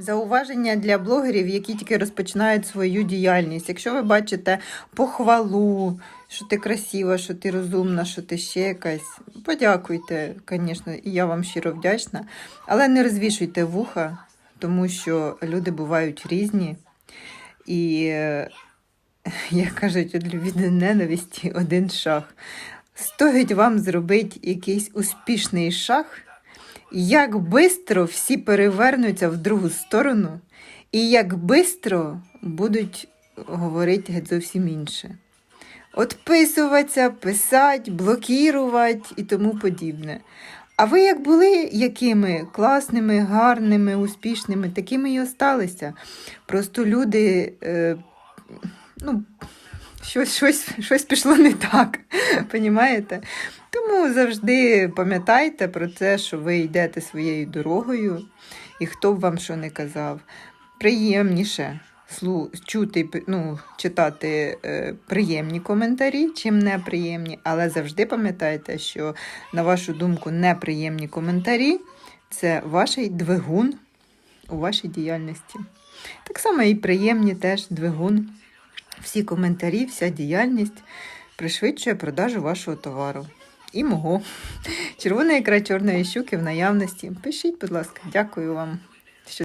Зауваження для блогерів, які тільки розпочинають свою діяльність. Якщо ви бачите похвалу, що ти красива, що ти розумна, що ти ще якась, подякуйте, звісно, і я вам щиро вдячна. Але не розвішуйте вуха, тому що люди бувають різні. І, е, як кажуть, від ненависті один шаг. Стоїть вам зробити якийсь успішний шаг, як бистро всі перевернуться в другу сторону, і як бистро будуть говорити геть зовсім інше. Отписуватися, писати, блокувати і тому подібне. А ви як були якими класними, гарними, успішними, такими і осталися. Просто люди, е, ну, щось, щось, щось пішло не так. Понімаєте? Тому завжди пам'ятайте про це, що ви йдете своєю дорогою, і хто б вам що не казав. Приємніше чути, ну, читати е, приємні коментарі, чим неприємні, але завжди пам'ятайте, що, на вашу думку, неприємні коментарі це ваш двигун у вашій діяльності. Так само і приємні теж двигун. Всі коментарі, вся діяльність пришвидшує продажу вашого товару. І мого. Червона ікра чорної щуки в наявності. Пишіть, будь ласка, дякую вам.